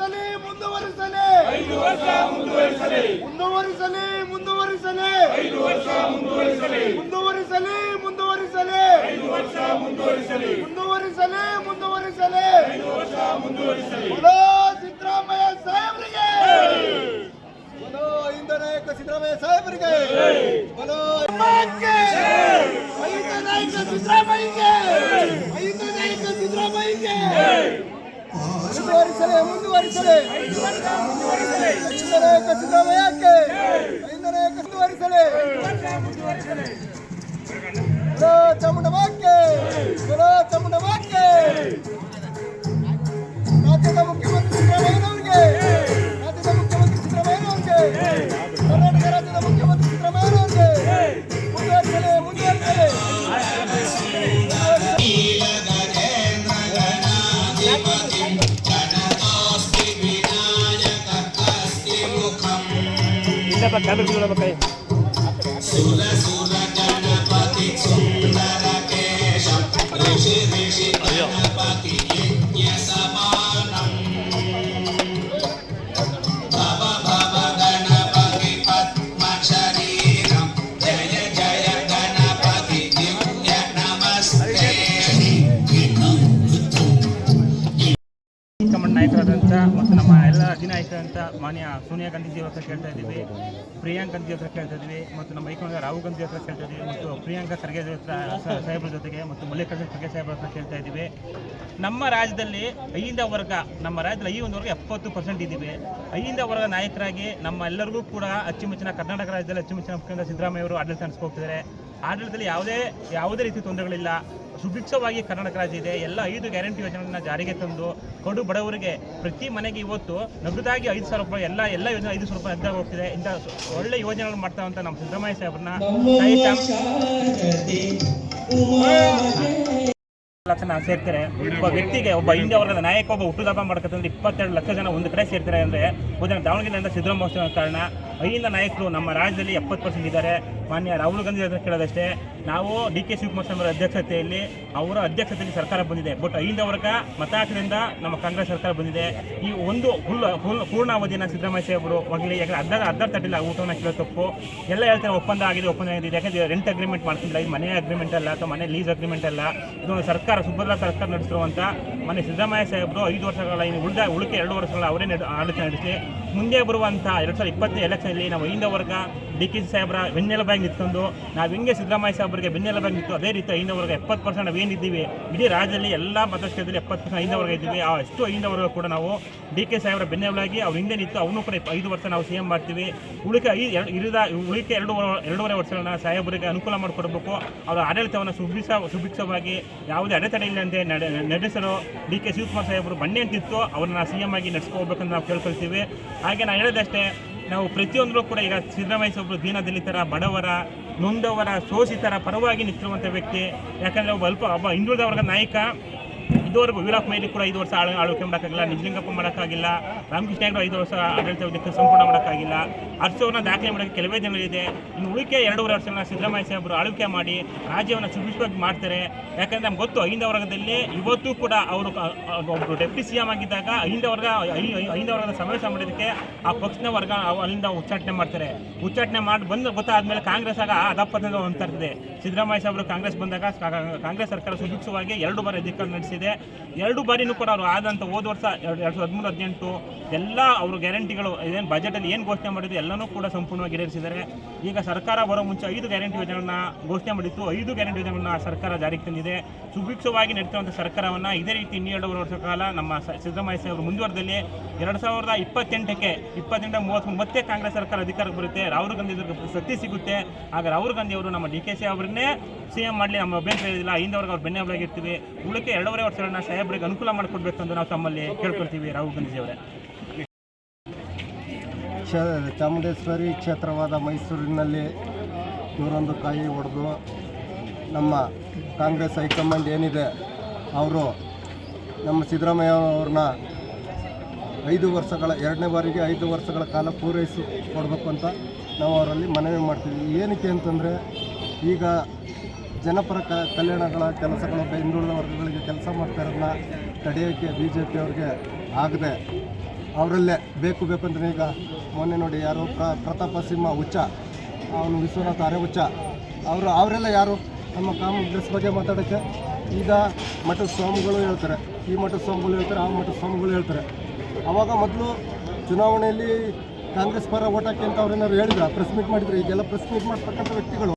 ಮುಂದುವರಿಸಲಿ ಮುಂದುವರಿಸಲಿ. ಐದು ವರ್ಷ ಮುಂದುವರಿಸಲಿ. ಮುಂದುವರಿಸಲಿ ಮುಂದುವರಿಸಲಿ. ಐದು ವರ್ಷ ಮುಂದುವರಿಸಲಿ. ಮುಂದುವರಿಸಲಿ ಮುಂದುವರಿಸಲಿ. ಐದು ವರ್ಷ ಮುಂದುವರಿಸಲಿ. ಮುಂದುವರಿಸಲಿ ಮುಂದುವರಿಸಲಿ. ಐದು ವರ್ಷ ಮುಂದುವರಿಸಲಿ. ಸಿದ್ದರಾಮಯ್ಯಕ್ಕೆ ಐದ ನಾಯಕ ಮುಂದುವರಿಸಲಿ. ಬಲೋ ಚಾಮುಂಡಮ್ಮಕ್ಕೆ ಕಮಂಡ್ ಅಧಿನಾಯಕರಂತ ಮಾನ್ಯ ಸೋನಿಯಾ ಗಾಂಧೀಜಿ ಹತ್ರ ಕೇಳ್ತಾ ಇದ್ದೀವಿ, ಪ್ರಿಯಾಂಕ್ ಗಾಂಧಿ ಹತ್ರ ಕೇಳ್ತಾ ಇದ್ದೀವಿ, ಮತ್ತು ನಮ್ಮ ಮೈಕೊಂಡ ರಾಹುಲ್ ಗಾಂಧಿ ಹತ್ರ ಕೇಳ್ತಾ ಇದ್ದೀವಿ, ಮತ್ತು ಪ್ರಿಯಾಂಕಾ ಖರ್ಗೆ ಹತ್ರ ಸಾಹೇಬ್ರ ಜೊತೆಗೆ ಮತ್ತು ಮಲ್ಲಿಕಾರ್ಜುನ್ ಖರ್ಗೆ ಸಾಹೇಬ್ರ ಹತ್ರ ಕೇಳ್ತಾ ಇದ್ದೀವಿ. ನಮ್ಮ ರಾಜ್ಯದಲ್ಲಿ ಐಯಿಂದ ವರ್ಗ, ನಮ್ಮ ರಾಜ್ಯದಲ್ಲಿ ಒಂದು ವರ್ಗ ಎಪ್ಪತ್ತು ಪರ್ಸೆಂಟ್ ಇದ್ದೀವಿ. ಐಯಿಂದ ವರ್ಗ ನಾಯಕರಾಗಿ ನಮ್ಮ ಎಲ್ಲರಿಗೂ ಕೂಡ ಅಚ್ಚುಮೆಚ್ಚಿನ ಕರ್ನಾಟಕ ರಾಜ್ಯದಲ್ಲಿ ಅಚ್ಚುಮೆಚ್ಚಿನ ಮುಖ್ಯಮಂತ್ರಿ ಸಿದ್ದರಾಮಯ್ಯ ಅವರು ಆಡಳಿತ ನಡೆಸ್ಕೊ ಹೋಗ್ತಿದ್ದಾರೆ ಆಡಳಿತದಲ್ಲಿ ಯಾವುದೇ ಯಾವುದೇ ರೀತಿ ತೊಂದರೆಗಳಿಲ್ಲ. ಸುಭಿಕ್ಷವಾಗಿ ಕರ್ನಾಟಕ ರಾಜ್ಯ ಇದೆ. ಎಲ್ಲ ಐದು ಗ್ಯಾರಂಟಿ ಯೋಜನೆಗಳನ್ನ ಜಾರಿಗೆ ತಂದು ಕಡು ಬಡವರಿಗೆ ಪ್ರತಿ ಮನೆಗೆ ಇವತ್ತು ನಗದಾಗಿ ಐದು ಸಾವಿರ ರೂಪಾಯಿ, ಎಲ್ಲ ಎಲ್ಲ ಯೋಜನೆ ಐದು ಸಾವಿರ ರೂಪಾಯಿ ಅದ್ದಾಗ ಹೋಗ್ತಿದೆ. ಇಂಥ ಒಳ್ಳೆ ಯೋಜನೆಗಳು ಮಾಡ್ತಾ ಅಂತ ನಮ್ಮ ಸಿದ್ದರಾಮಯ್ಯ ಸಾಹೇಬ್ರನ್ನ ನಾನು ಸೇರ್ತಾರೆ. ಒಬ್ಬ ವ್ಯಕ್ತಿಗೆ, ಒಬ್ಬ ಹಿಂದೆ ವರ್ಗದ ನಾಯಕ, ಒಬ್ಬ ಹುಟ್ಟುದಾಪ ಮಾಡ್ಕೊತಂದ್ರೆ ಇಪ್ಪತ್ತೆರಡು ಲಕ್ಷ ಜನ ಒಂದು ಕಡೆ ಸೇರ್ತಾರೆ ಅಂದರೆ ಉದಾಹರಣೆ ದಾವಣಗೆರೆಯಿಂದ ಸಿದ್ದರಾಮಯ್ಯ ಕಾರಣ ಐಯಿಂದ ನಾಯಕರು ನಮ್ಮ ರಾಜ್ಯದಲ್ಲಿ ಎಪ್ಪತ್ತು ಪರ್ಸೆಂಟ್ ಇದ್ದಾರೆ. ಮಾನ್ಯ ರಾಹುಲ್ ಗಾಂಧಿ ಹತ್ರ ಕೇಳೋದಷ್ಟೇ, ನಾವು ಡಿ ಕೆ ಶಿವಕುಮಾರ್ ಸ್ವಾಮಿ ಅಧ್ಯಕ್ಷತೆಯಲ್ಲಿ ಅವರ ಅಧ್ಯಕ್ಷತೆಯಲ್ಲಿ ಸರ್ಕಾರ ಬಂದಿದೆ. ಬಟ್ ಅಲ್ಲಿಂದವರ್ಗ ವರ್ಗ ಹಾಕಿದ್ರಿಂದ ನಮ್ಮ ಕಾಂಗ್ರೆಸ್ ಸರ್ಕಾರ ಬಂದಿದೆ. ಈ ಒಂದು ಫುಲ್ ಫುಲ್ ಪೂರ್ಣಾವಧಿನ ಸಿದ್ದರಾಮಯ್ಯ ಸಾಹೇಬರು ಹೋಗಲಿ, ಯಾಕಂದ್ರೆ ಅರ್ಧ ಅರ್ಧ ತಟ್ಟಿಲ್ಲ ಊಟವನ್ನು ಕೇಳೋ ತಪ್ಪು. ಎಲ್ಲ ಹೇಳ್ತಾರೆ ಒಪ್ಪಂದ ಆಗಿದೆ ಒಪ್ಪಂದ ಆಗಿದೆ. ಯಾಕಂದ್ರೆ ರೆಂಟ್ ಅಗ್ರಿಮೆಂಟ್ ಮಾಡ್ತಿಲ್ಲ, ಇದು ಮನೆ ಅಗ್ರಿಮೆಂಟ್ ಅಲ್ಲ ಅಥವಾ ಮನೆ ಲೀಸ್ ಅಗ್ರಿಮೆಂಟ್ ಅಲ್ಲ. ಇದು ಸರ್ಕಾರ, ಸುಭದ್ರ ಸರ್ಕಾರ ನಡೆಸಿರುವಂಥ ಮನೆ ಸಿದ್ದರಾಮಯ್ಯ ಸಾಹೇಬರು ಐದು ವರ್ಷಗಳ ಇನ್ನು ಉಳಿದ ಉಳಿಕೆ ಎರಡು ವರ್ಷಗಳ ಅವರೇ ನಡೆ- ಆಡಳಿತ ನಡೆಸಿ. ಮುಂದೆ ಬರುವಂಥ ಎರಡು ಸಾವಿರದ ಇಪ್ಪತ್ತನೇ ಎಲೆಕ್ಷನಲ್ಲಿ ನಾವು ಹಿಂದೆ ವರ್ಗ ಡಿ ಕೆ ಸಾಹೇಬ್ರ ಬೆನ್ನೆಲುಬಾಗಿ ನಿಂತ್ಕೊಂಡು, ನಾವು ಹೆಂಗೆ ಸಿದ್ದರಾಮಯ್ಯ ಸಾಹೇಬರಿಗೆ ಬೆನ್ನೆಲುಬಾಗಿ ನಿಂತು ಅದೇ ರೀತಿ ಐದು ವರ್ಗ ಎಪ್ಪತ್ತು ಪರ್ಸೆಂಟ್ ನಾವೇನಿದ್ದೀವಿ ಇಡೀ ರಾಜ್ಯದಲ್ಲಿ ಎಲ್ಲ ಮತಕ್ಷೇತ್ರದಲ್ಲಿ ಎಪ್ಪತ್ತು ಪರ್ಸೆಂಟ್ ಐದು ವರ್ಗ ಇದ್ದೀವಿ, ಆ ಅಷ್ಟು ಐದು ವರ್ಗ ಕೂಡ ನಾವು ಡಿ ಕೆ ಸಾಹೇಬರ ಬೆನ್ನೆಲುಬಾಗಿ ಅವ್ರ ಹಿಂದೆ ನಿಂತು ಅವನು ಕೂಡ ಐದು ವರ್ಷ ನಾವು ಸಿ ಎಂ ಮಾಡ್ತೀವಿ. ಉಳಿಕೆ ಐದು ಎರಡು ಇರಿದ ಉಳಿಕೆ ಎರಡು ಎರಡೂವರೆ ವರ್ಷಗಳನ್ನ ಸಾಹೇಬರಿಗೆ ಅನುಕೂಲ ಮಾಡಿಕೊಡ್ಬೇಕು. ಅವರ ಆಡಳಿತವನ್ನು ಸುಭಿಕ್ಷ ಸುಭಿಕ್ಷವಾಗಿ ಯಾವುದೇ ಅಡೆತಡೆ ಇಲ್ಲಂತೆ ನಡೆ ನಡೆಸಲು ಡಿ ಕೆ ಶಿವಕುಮಾರ್ ಸಾಹೇಬರು ಬಂಡೆ ಅಂತಿತ್ತು, ಅವ್ರನ್ನ ಸಿ ಎಂ ಆಗಿ ನಡೆಸ್ಕೋಬೇಕಂತ ನಾವು ಕೇಳ್ಕೊಳ್ತೀವಿ. ಹಾಗೆ ನಾನು ಹೇಳೋದಷ್ಟೇ ನಾವು ಪ್ರತಿಯೊಂದರೂ ಕೂಡ ಈಗ ಸಿದ್ದರಾಮಯ್ಯ ದೀನ ದಲಿತರ ಬಡವರ, ನೊಂದವರ, ಶೋಷಿತರ ಪರವಾಗಿ ನಿಂತಿರುವಂಥ ವ್ಯಕ್ತಿ. ಯಾಕಂದರೆ ಒಬ್ಬ ಅಲ್ಪ ಒಬ್ಬ ಹಿಂದುಳಿದ ವರ್ಗ ನಾಯಕ ಇದುವರೆಗೂ ವೀರಪ್ಪ ಮೈಲಿ ಕೂಡ ಐದು ವರ್ಷ ಆಳ ಆಳ್ವಿಕೆ ಮಾಡೋಕ್ಕಾಗಿಲ್ಲ ನಿಜಲಿಂಗಪ್ಪ ಮಾಡೋಕ್ಕಾಗಿಲ್ಲ, ರಾಮಕೃಷ್ಣ ಐದು ವರ್ಷ ಆಡಳಿತ ಸಂಪೂರ್ಣ ಮಾಡೋಕ್ಕಾಗಿಲ್ಲ ಅರ್ಸವನ್ನು ದಾಖಲೆ ಮಾಡೋಕ್ಕೆ ಕೆಲವೇ ಜನರಿದೆ ಇನ್ನು ಉಳಿಕೆ ಎರಡೂವರೆ ವರ್ಷಗಳನ್ನ ಸಿದ್ದರಾಮಯ್ಯ ಸಾಹೇಬರು ಆಳ್ವಿಕೆ ಮಾಡಿ, ರಾಜ್ಯವನ್ನು ಸುಭಿಕ್ಷವಾಗಿ ಮಾಡ್ತಾರೆ. ಯಾಕಂದ್ರೆ ನಮ್ಗೆ ಗೊತ್ತು, ಐದ ವರ್ಗದಲ್ಲಿ ಇವತ್ತು ಕೂಡ ಅವರು ಒಬ್ಬರು ಡೆಪ್ಟಿ ಸಿ ಎಂ ಆಗಿದ್ದಾಗ ಐದ ವರ್ಗ ಐದ ವರ್ಗದ ಸಮಾವೇಶ ಮಾಡೋದಕ್ಕೆ ಆ ಪಕ್ಷದ ವರ್ಗ ಅಲ್ಲಿಂದ ಉಚ್ಚಾಟನೆ ಮಾಡ್ತಾರೆ. ಉಚ್ಚಾಟನೆ ಮಾಡಿ ಬಂದು, ಗೊತ್ತಾದ್ಮೇಲೆ ಕಾಂಗ್ರೆಸ್ ಆಗ ಅದಪ್ಪದಿಂದ ಹೊಂದ್ತಾ ಇರ್ತದೆ. ಸಿದ್ದರಾಮಯ್ಯ ಸಾಹೇಬರು ಕಾಂಗ್ರೆಸ್ ಬಂದಾಗ ಕಾಂಗ್ರೆಸ್ ಸರ್ಕಾರ ಸುಭಿಕ್ಷವಾಗಿ ಎರಡು ಬಾರಿ ಅಧಿಕಾರ ನಡೆಸಿದೆ. ಎರಡು ಬಾರಿನೂ ಕೂಡ ಅವರು ಆದಂಥ ಹೋದ ವರ್ಷ ಎರಡು ಎರಡು ಸಾವಿರದ ಹದಿಮೂರು, ಹದಿನೆಂಟು ಎಲ್ಲ ಅವರು ಗ್ಯಾರಂಟಿಗಳು ಏನು ಬಜೆಟಲ್ಲಿ ಏನು ಘೋಷಣೆ ಮಾಡಿದ್ರು ಎಲ್ಲನೂ ಕೂಡ ಸಂಪೂರ್ಣವಾಗಿ ಈಡೇರಿಸಿದ್ದಾರೆ. ಈಗ ಸರ್ಕಾರ ಬರೋ ಮುಂಚೆ ಐದು ಗ್ಯಾರಂಟಿ ಯೋಜನೆಗಳನ್ನ ಘೋಷಣೆ ಮಾಡಿತ್ತು. ಐದು ಗ್ಯಾರಂಟಿ ಯೋಜನೆಗಳನ್ನ ಸರ್ಕಾರ ಜಾರಿಗೆ ತಂದಿದೆ. ಸುಭಿಕ್ಷವಾಗಿ ನಡೆಸುವಂಥ ಸರ್ಕಾರವನ್ನು ಇದೇ ರೀತಿ ಇನ್ನೆರಡೂವರೆ ವರ್ಷ ಕಾಲ ನಮ್ಮ ಸಿದ್ದರಾಮಯ್ಯ ಸಾಹೇಬರು ಮುಂದುವರೆದಲ್ಲಿ ಎರಡು ಸಾವಿರದ ಇಪ್ಪತ್ತೆಂಟಕ್ಕೆ ಇಪ್ಪತ್ತೆಂಟ ಮೂವತ್ತು ಮತ್ತೆ ಕಾಂಗ್ರೆಸ್ ಸರ್ಕಾರ ಅಧಿಕಾರಕ್ಕೆ ಬರುತ್ತೆ. ರಾಹುಲ್ ಗಾಂಧಿ ಶಕ್ತಿ ಸಿಗುತ್ತೆ. ಆಗ ರಾಹುಲ್ ಗಾಂಧಿ ಅವರು ನಮ್ಮ ಡಿ ಕೆ ಸಿ ಅವರನ್ನೇ ಸಿ ಎಂ ಮಾಡಲಿ, ನಮ್ಮ ಅಭ್ಯಂತರ ಇರೋದಿಲ್ಲ ಹಿಂದವರೆಗೆ ಅವ್ರು ಉಳಕ್ಕೆ ಉಳಿಕೆ ಎರಡೂವರೆ ವರ್ಷಗಳನ್ನ ಸಾಹೇಬರಿಗೆ ಅನುಕೂಲ ಮಾಡಿಕೊಡ್ಬೇಕಂತ ನಾವು ತಮ್ಮಲ್ಲಿ ಕೇಳ್ಕೊಳ್ತೀವಿ ರಾಹುಲ್ ಗಾಂಧೀಜಿ ಅವರೇ ಕ್ಷ, ಚಾಮುಂಡೇಶ್ವರಿ ಕ್ಷೇತ್ರವಾದ ಮೈಸೂರಿನಲ್ಲಿ ಇವರೊಂದು ಕಾಯಿ ಹೊಡೆದು ನಮ್ಮ ಕಾಂಗ್ರೆಸ್ ಹೈಕಮಾಂಡ್ ಏನಿದೆ, ಅವರು ನಮ್ಮ ಸಿದ್ದರಾಮಯ್ಯ ಅವ್ರನ್ನ ಐದು ವರ್ಷಗಳ, ಎರಡನೇ ಬಾರಿಗೆ ಐದು ವರ್ಷಗಳ ಕಾಲ ಪೂರೈಸಿ ಕೊಡಬೇಕು ಅಂತ ನಾವು ಅವರಲ್ಲಿ ಮನವಿ ಮಾಡ್ತೀವಿ. ಏನಕ್ಕೆ ಅಂತಂದರೆ, ಈಗ ಜನಪರ ಕ ಕಲ್ಯಾಣಗಳ ಕೆಲಸಗಳು ಹಿಂದುಳಿದ ವರ್ಗಗಳಿಗೆ ಕೆಲಸ ಮಾಡ್ತಾ ಇರೋದನ್ನ ತಡೆಯೋಕ್ಕೆ ಬಿ ಜೆ ಪಿಯವ್ರಿಗೆ ಆಗದೆ ಅವರಲ್ಲೇ ಬೇಕು ಬೇಕು ಅಂದ್ರೆ ಈಗ ಮೊನ್ನೆ ನೋಡಿ ಯಾರು ಪ್ರ ಪ್ರತಾಪ ಸಿಂಹ ಹುಚ್ಚ, ಅವನು ವಿಶ್ವನಾಥ್ ಅರೆ ಹುಚ್ಚ, ಅವರು ಅವರೆಲ್ಲ ಯಾರು ನಮ್ಮ ಕಾಂಗ್ರೆಸ್ ಬಗ್ಗೆ ಮಾತಾಡೋಕ್ಕೆ? ಈಗ ಮಠದ ಸ್ವಾಮಿಗಳು ಹೇಳ್ತಾರೆ. ಈ ಮಠದ ಸ್ವಾಮಿಗಳು ಹೇಳ್ತಾರೆ, ಆ ಮಠದ ಸ್ವಾಮಿಗಳು ಹೇಳ್ತಾರೆ. ಅವಾಗ ಮೊದಲು ಚುನಾವಣೆಯಲ್ಲಿ ಕಾಂಗ್ರೆಸ್ ಪರ ಓಟ್ ಹಾಕಿ ಅಂತ ಅವ್ರೇನಾದ್ರು ಹೇಳಿದ್ರೆ? ಪ್ರೆಸ್ ಮೀಟ್ ಮಾಡಿದ್ರು? ಈಗೆಲ್ಲ ಪ್ರೆಸ್ ಮೀಟ್ ಮಾಡ್ತಕ್ಕಂಥ ವ್ಯಕ್ತಿಗಳು.